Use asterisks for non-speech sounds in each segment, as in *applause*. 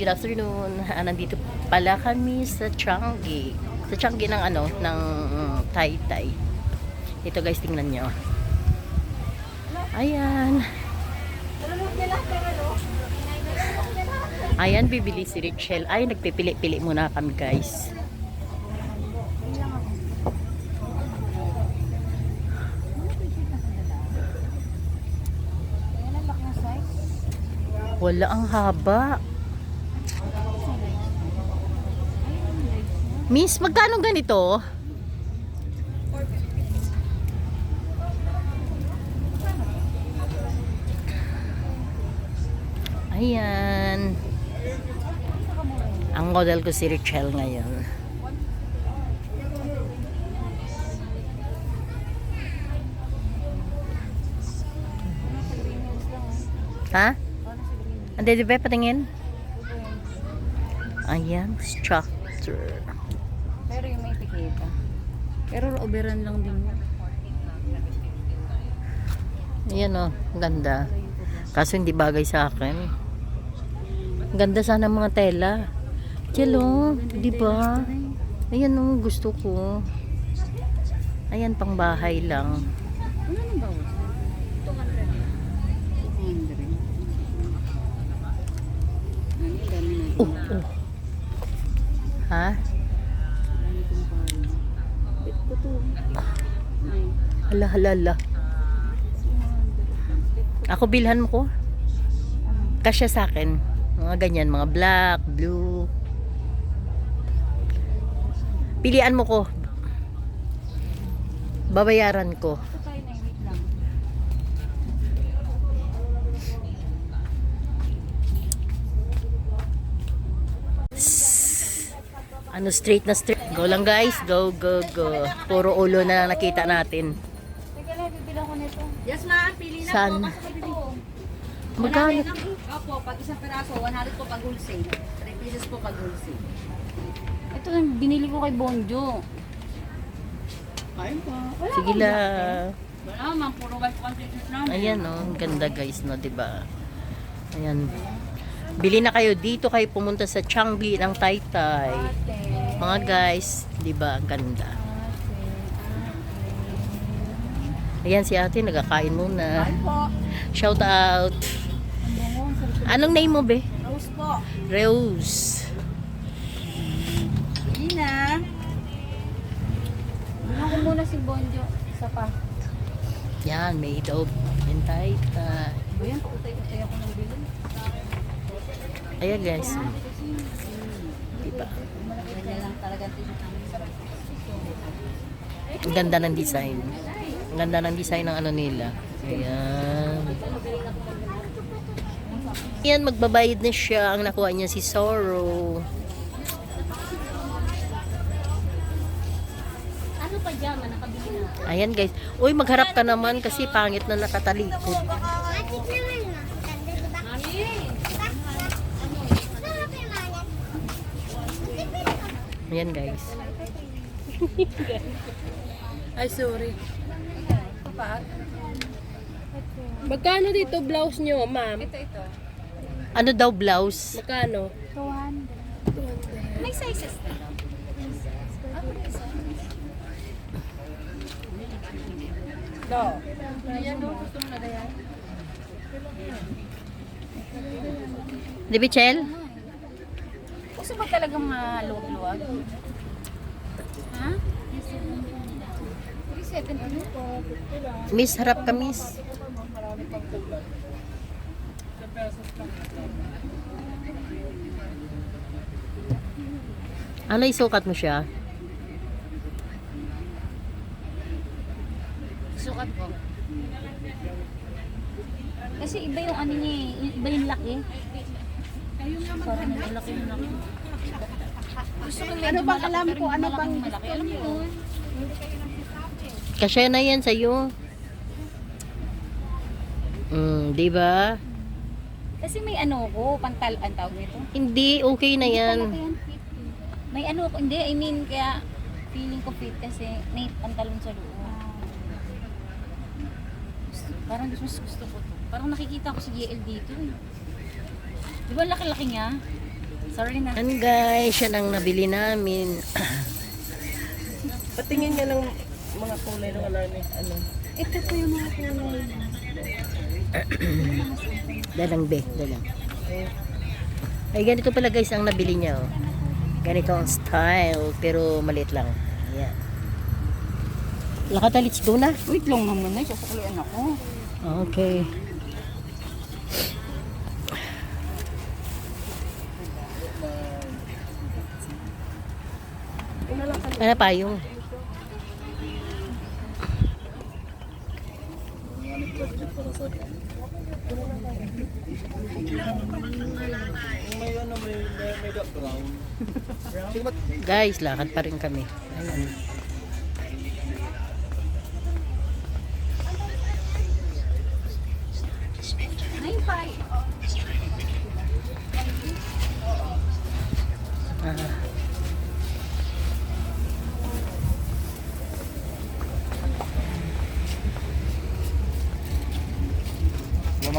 good afternoon. *laughs* Ah, nandito pala kami sa Changi. Sa Changi ng ano, ng Taytay. Ito guys, tingnan nyo. Ayan. Ayan, bibili si Richelle. Ay, nagpipili-pili muna kami guys. Wala ang haba. Miss, magkano ganito? Ayan. Ang model ko si Richelle ngayon. Ha? Ande, di ba patingin? Ayan, structure. Pero yung may tikita. Pero overrun lang din. Ayan o, ganda. Kaso hindi bagay sa akin. Ganda sana mga tela. Chelo, di ba? Ayan o, gusto ko. Ayan, pang bahay lang. Hala, hala, hala. 200. Ako bilhan mo ko. Kasya sa akin. Mga ganyan, mga black, blue. Pilian mo ko. Babayaran ko. Ano straight na straight. Go lang guys. Go, go, go. Puro ulo na nakita natin. Po. Ito. Magkano? Opo, pag isang peraso, 100 po pag wholesale. 3 pieces po pag wholesale. Ito yung binili ko kay Bonjo. Sige lang. Wala, ma'am. Puro white po ang pieces namin. Ayan oh, ang ganda guys no, 'di ba? Ayan. Bili na kayo dito kayo pumunta sa Changi ng Taytay. Mga guys, 'di ba? Ang ganda. Ayan si ate nagkakain muna. Po. Shout out. Anong name mo be? Rose po. Rose. Pili na. Bilang ko muna si Bonjo. Isa pa. Yan, made of in Taytay. Ayan, pautay-utay ako ng bilin. Ayan guys. Di ba? Ganyan lang talaga ang t-shirt namin. Ang ganda ng design. Ang ganda ng design ng ano nila. Ayan. Ayan, magbabayad na siya. Ang nakuha niya si Sorrow. Ano pa dyan? Nakabili na. Ayan guys. Uy, magharap ka naman kasi pangit na nakatalikod. Ayan guys. *laughs* Ay, sorry. Magkano dito blouse nyo, ma'am? Ito, ito. Ano daw blouse? Magkano? 200. May sizes na lang. No. Di Bichel? Gusto ba talagang maluwag-luwag? Ha? 370 ano? Miss, harap ka miss. Ano isukat mo siya? Sukat ko. Kasi iba yung ano niya eh. Iba yung laki. Parang yung laki yung laki. Gusto ko Ano bang alam ko? Ano bang mo yun? Kasya na yan sa'yo. Mm, di ba? Kasi may ano ko, pantal, ang tawag nito. Hindi, okay na yan. Malaki yan, fit. May ano ko, hindi, I mean, kaya feeling ko fit kasi may pantalon sa loob. Gusto, parang gusto, gusto ko to. Parang nakikita ko si JL dito eh. Di ba laki-laki niya? Sorry na. Yan guys, yan ang nabili namin. Patingin nga ng mga kulay ng ano, ano. Ito po yung mga kulay. Dalang be, dalang. Ay, ganito pala guys ang nabili niya. Oh. Ganito ang style, pero maliit lang. Ayan. Lakata, let's go na. Wait lang naman na, sasaklian ako. Okay. Ano pa yung? Guys, lakad pa rin kami. Ayan.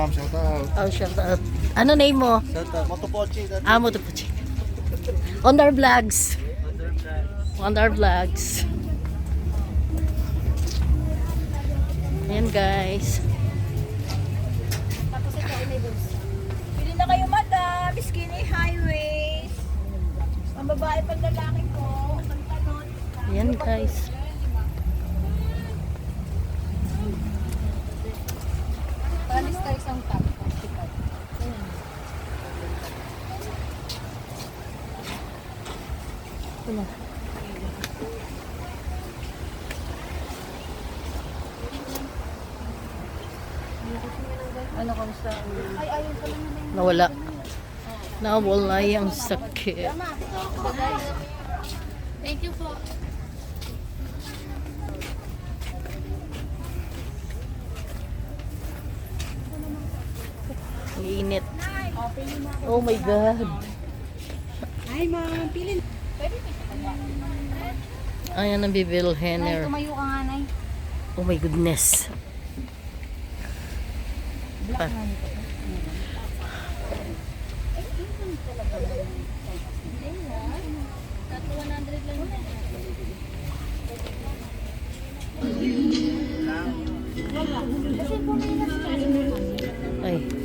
Ma'am, shout out. Oh, shout out. Ano name mo? Shout out. Motopochi. Ah, Motopuchi. Wonder Vlogs. Wonder Vlogs. Ayan guys. Tapos ito, inibos. Pili na kayo madam, skinny highways. Ang babae pag lalaki ko, pantalon. Ayan guys. Tayo isang top. Wala. Ano kamusta? Ay, ayun pala na. Nawala. Nawala yung sakit you po. Ang init. Oh my God. Hi ma'am, pili. Ayan ang Bibil Nay, tumayo ka nga, Nay. Oh my goodness. Pa. Ay, Ay.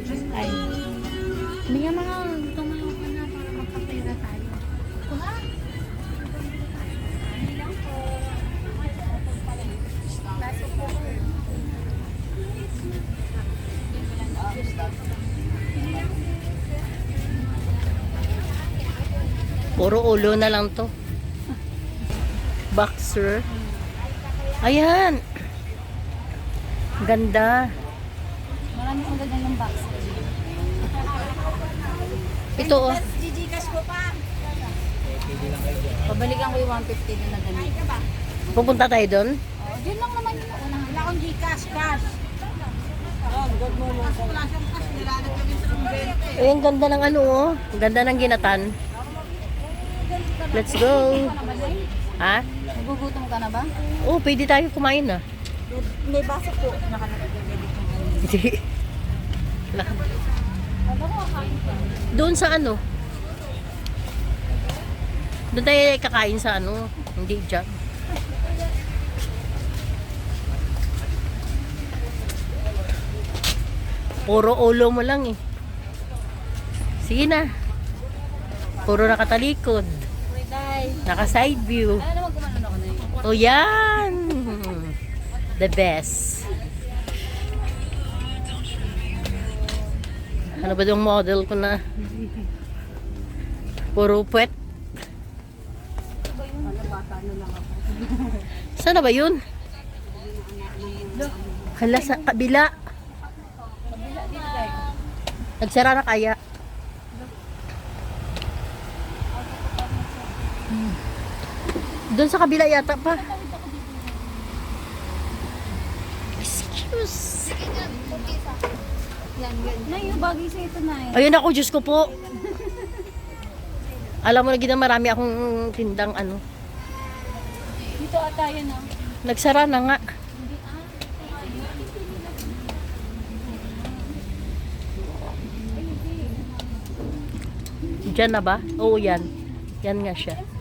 Puro ulo na lang to. Boxer. Ayan. Ganda. Marami kong ganda ng box. Ito oh. Gigigas ko pa. Pabalikan ko yung 150 na ganito. Pupunta tayo doon. Oh, yun lang naman yung una. Wala akong Gcash, cash. Oh, cash, Ay, ang ganda ng ano oh. Ang ganda ng ginatan. Let's go. Ha? Nagugutom ka na ba? Oh, pwede tayo kumain na. May baso po. Hindi. Doon sa ano? Doon tayo kakain sa ano? Hindi dyan. Puro ulo mo lang eh. Sige na. Puro nakatalikod. Naka side view. O yan! The best. Ano ba yung model ko na? Puro puwet. Sana ba yun? Hala sa kabila. Nagsara na kaya. Doon sa kabila yata pa. Excuse. Yan, yan. Nay, yung bagay sa ito na eh. Ayun ako, Diyos ko po. Alam mo na gina marami akong tindang ano. Dito ata yan ah. Nagsara na nga. Diyan na ba? Oo, yan. Yan nga siya.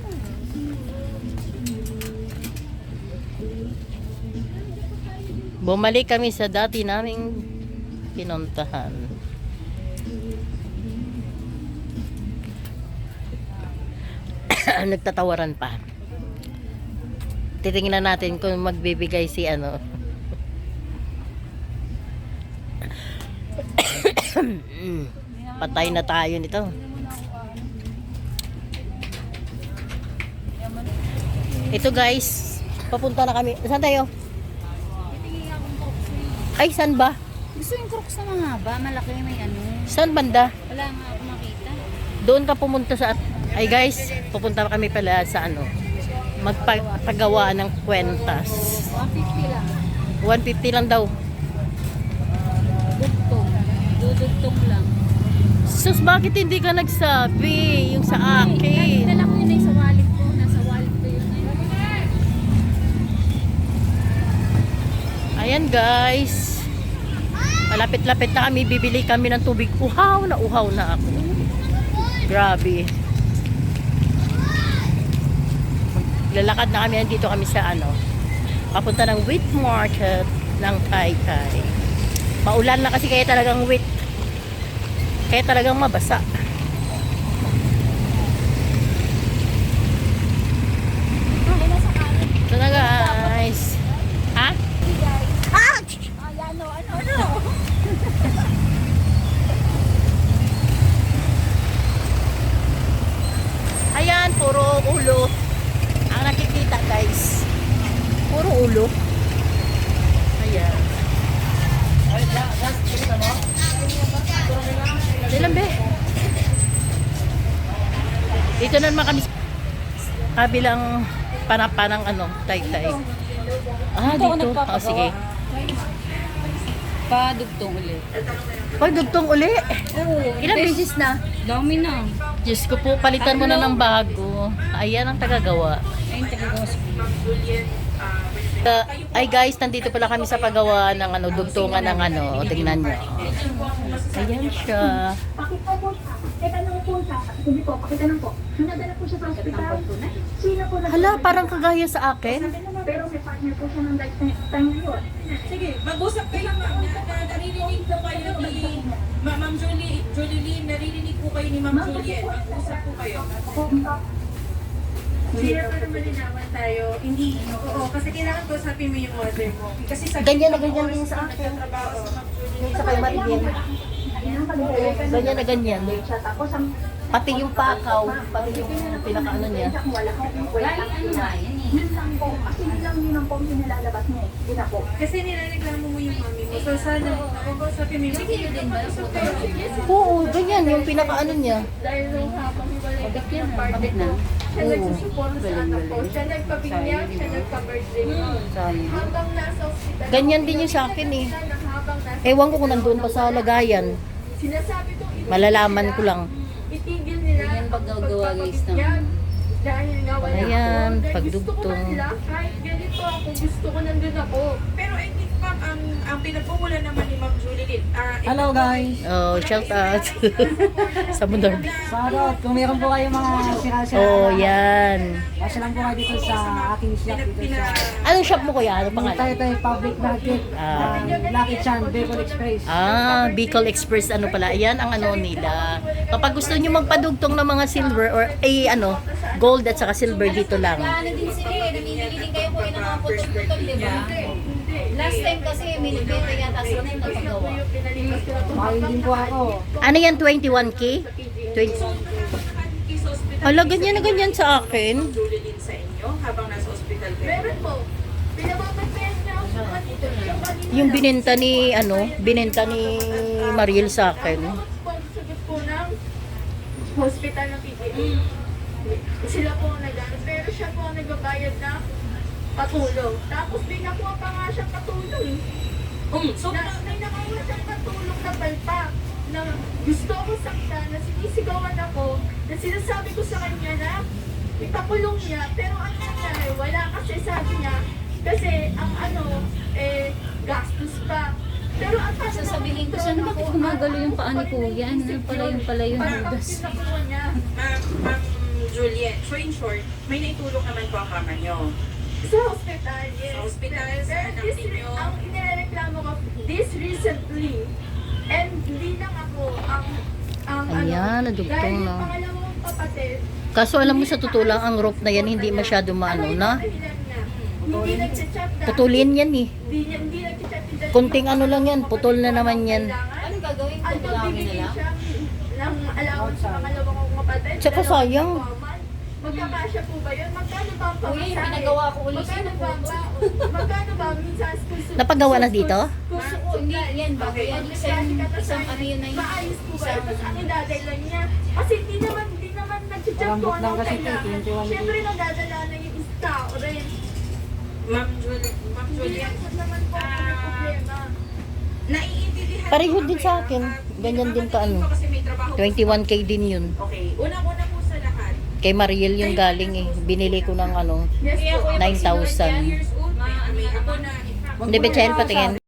Bumalik kami sa dati naming pinuntahan. *coughs* Nagtatawaran pa. Titingnan natin kung magbibigay si ano. *coughs* Patay na tayo nito. Ito guys, papunta na kami. Saan tayo? Ay, saan ba? Gusto yung crooks na mahaba, malaki may ano. Saan banda? Wala nga ako makita. Doon ka pumunta sa... Ay guys, pupunta kami pala sa ano, magpagawa ng kwentas. 150 lang. 150 lang daw. Dugtong. Dudugtong lang. Sus, bakit hindi ka nagsabi yung sa akin? Ayan guys. Malapit-lapit na kami. Bibili kami ng tubig. Uhaw na uhaw na ako. Grabe. Lalakad na kami. Nandito kami sa ano. Papunta ng wheat market ng Taytay. Maulan na kasi kaya talagang wheat. Kaya talagang mabasa. Ito na guys. Ha? Ay, ano, ano, ano? Ayan, puro ulo. Ang nakikita guys. Puro ulo. Ayan. Ilan be? Dito na naman kami kabilang panapanang ano, tay-tay. Ah, dito. Oh, sige. Padugtong ulit. Pagdugtong uli. Oo. Ilang beses na? Dami na. Diyos ko po, palitan mo na ng bago. Ayan ang tagagawa. Ayun, tagagawa sa Uh, ay guys, nandito pala kami sa paggawa ng ano, dugtungan ng ano, tingnan nyo. Ayan siya. Pakita po siya. Teka lang po siya. Sige po, pakita lang po. Nadala po siya sa ospital. Sino po Hala, parang kagaya sa akin. Pero may partner po siya ng lifetime ngayon. Sige, mag-usap kayo ma'am. Na, na, naririnig po kayo ni Ma- Ma'am Julie, Julie Lynn, naririnig po kayo ni Ma'am Juliet. Mag-usap po kayo. Hindi na para malinawan tayo. Hindi, oo, kasi kailangan ko sabi mo yung order mo. Kasi sa Ganyan na ganyan din sa akin. trabaho, Yung sa kay Marilyn. Ganyan na ganyan. Pati yung pakaw, pati yung pinakaano niya. wala Ay, ano yan eh. Yun lang yun lang yun ang po yung nilalabas niya eh. Yun na po. kasi nilareklamo mo yung mami mo. So sana, ako sabi mo yung Sige, din ba? So, Oo, ganyan yung pinakaano niya. Dahil nung habang kami yan? ng Bakit na? ko, siya nagsusupport sa anak ko. Siya nagpabinyag, siya nagpa-birthday mo. Habang nasa hospital, Ganyan din yung sa akin eh. Ewan ko kung nandun pa sa lagayan. sinasabi ko, Malalaman ko lang. itigil nila Ganyan paggagawa, guys, no? Dahil Ayan, ako. Dahil gusto ko pagdugtong. man sila, kahit ganito ako, gusto ko nandun ako. Ma'am, ang, ang pinagpumulan naman ni Ma'am Julie ah, Hello guys! Oh, shout out. *laughs* sa Mundarbi. Shoutout! Kung meron po kayo mga sira-sira Oh, na- yan. Kasi lang po kayo dito sa aking shop dito sa Anong shop mo kuya? Ano pangalan? Taytay Public Market, Ah. uh, Lucky Chan, Bicol Express. Ah, Bicol Express ano pala. Ayan ang ano nila. Kapag gusto niyo magpadugtong ng mga silver or eh ano, gold at saka silver dito lang. Ano din sila eh, namimili din kayo po ng mga putol-putol, di ba? Last time kasi yata yung nagpagawa. Mahal din po ako. Ano yan 21k? 20. Hala, ganyan na ganyan sa akin. Lynn sa inyo habang nasa ospital kayo. Meron po. Pinababatayan niya ako sa. Yung binenta ni ano, binenta ni Mariel sa akin. Sagot po ng hospital ng PGA. Sila po ang nag pero siya po ang nagbabayad ng patulong. Tapos may nakuha pa nga siyang patulong. Um, so, Na, may nakuha siyang patulong na palpak na gusto ko saktan, na sinisigawan ako, na sinasabi ko sa kanya na ipakulong niya, pero ang nangyari, wala kasi sabi niya, kasi ang ano, eh, gastos pa. Pero ang Sasabihin ko, saan bakit gumagalo yung paa ni Kuya. Ano pala yung pala yung hugas. Niya. Ma'am, Ma'am Juliet, so in short, may naitulong naman po ang mama nyo. Sa hospital, yes. Sa hospital, sa Pero anak this, ninyo. ang inireklamo ko, this recently, and hindi lang ako ang, ang Ayan, ano, nadugtong dahil yung na. pangalawang kapatid, Kaso alam mo sa totoo lang, ang rope na yan hindi masyado maano na. Hindi nagchat-chat na. Putulin yan eh. Hindi, niya- hindi nagchat-chat ni Dad. Kunting ano lang yan, putol na naman yan. Anong gagawin ko? Ano, Tulangin na bibigyan lang? siya ng allowance sa pangalawang kong kapatid. Tsaka Dalawang sayang. kawaman. Magkakasya po ba yun? Magkano ba ang pamasahe? pinagawa ko ulit Magkano ba ang baon? *laughs* Magkano ba minsan school? Napagawa na dito? Hindi, yan bago yan. Isang, isang ano yun na yun. Maayos po ba? Tapos ang idadala niya. Kasi hindi naman, hindi naman nag-chat Malambot ko anong kailangan. 21 Siyempre nagdadala na yung tao rin. Ma'am Juliet, Ma'am Hindi lang po naman po ako may problema. naiintindihan Pareho din sa akin. ah, Ganyan din ka, ano. Kasi may trabaho po 21k din yun. Okay, unang-una. Kay Mariel yung galing eh. Binili ko ng ano, Yes po. 9,000. years old, may, may ako na, in fact, Hindi, Betsayan patingin.